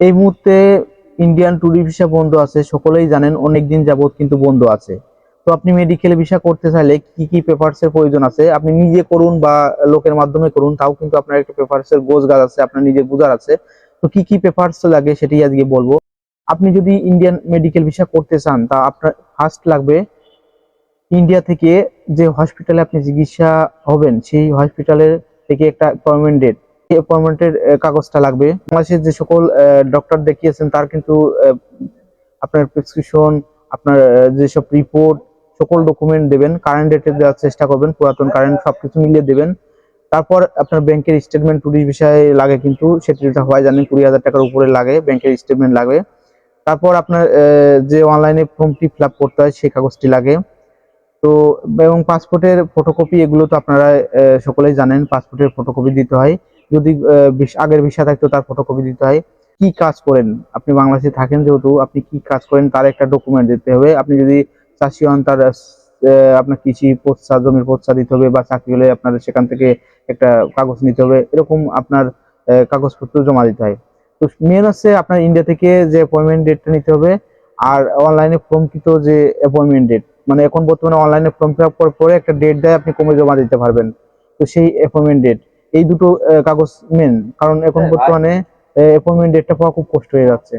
এই মুহূর্তে Indian tourist visa বন্ধ আছে, সকলেই জানেন অনেক দিন যাবত কিন্তু বন্ধ আছে। তো আপনি মেডিকেল ভিসা করতে চাইলে কি কি পেপারস এর প্রয়োজন আছে? আপনি নিজে করুন বা লোকের মাধ্যমে করুন, তাও কিন্তু আপনার একটা পেপারস এর গোছ গাছ আছে, আপনার নিজের বুঝার আছে। তো কি কি পেপারস লাগে সেটাই আজকে বলব। আপনি যদি ইন্ডিয়ান মেডিকেল ভিসা করতে চান, তা আপনার ফার্স্ট লাগবে ইন্ডিয়া থেকে যে হসপিটালে আপনি চিকিৎসা হবেন, সেই হসপিটালের থেকে একটা অ্যাপয়েন্টমেন্ট ডেট অ্যাপয়েন্টমেন্টের কাগজটা লাগবে। বাংলাদেশের যে সকল ডক্টর দেখিয়েছেন, তার কিন্তু আপনার প্রেসক্রিপশন আপনার যেসব রিপোর্ট সকল ডকুমেন্ট দেবেন কারেন্ট ডেটে দেওয়ার চেষ্টা করবেন, পুরাতন কারেন্ট সবকিছু মিলিয়ে দেবেন। তারপর আপনার ব্যাংকের স্টেটমেন্ট টুরিস্ট বিষয়ে লাগে কিন্তু, সেটা হয় জানেন, কুড়ি হাজার টাকার উপরে লাগে, ব্যাংকের স্টেটমেন্ট লাগে তারপর আপনার যে অনলাইনে ফর্মটি ফিল করতে হয়, সেই কাগজটি লাগে। তো, এবং পাসপোর্টের ফটোকপি এগুলো তো আপনারা সকলেই জানেন পাসপোর্টের ফটোকপি দিতে হয়। যদি আগের ভিসা থাকতো, তার ফটোকপি দিতে হয়। কি কাজ করেন? আপনি বাংলাদেশে থাকেন যেহেতু, আপনি কি কাজ করেন? তার একটা ডকুমেন্ট দিতে হবে। আপনি যদি চাষি হন, তার আপনার কৃষি পচ্চা জমির পচ্চা দিতে হবে বা চাকরি হলে আপনার সেখান থেকে একটা কাগজ নিতে হবে। এরকম আপনার কাগজপত্র জমা দিতে হয়। তো মেন হচ্ছে আপনার ইন্ডিয়া থেকে যে অ্যাপয়েন্টমেন্ট ডেটটা নিতে হবে আর অনলাইনে ফর্মকৃত যে অ্যাপয়েন্টমেন্ট ডেট মানে এখন বর্তমানে অনলাইনে ফর্ম ফিল আপ করার পরে একটা ডেট দেয়, আপনি কমে জমা দিতে পারবেন। তো সেই অ্যাপয়েন্টমেন্ট ডেট এই দুটো কাগজ মেন কারণ এখন হ্যাঁ, বর্তমানে অ্যাপয়েন্টমেন্ট ডেটটা পাওয়া খুব কষ্ট হয়ে যাচ্ছে।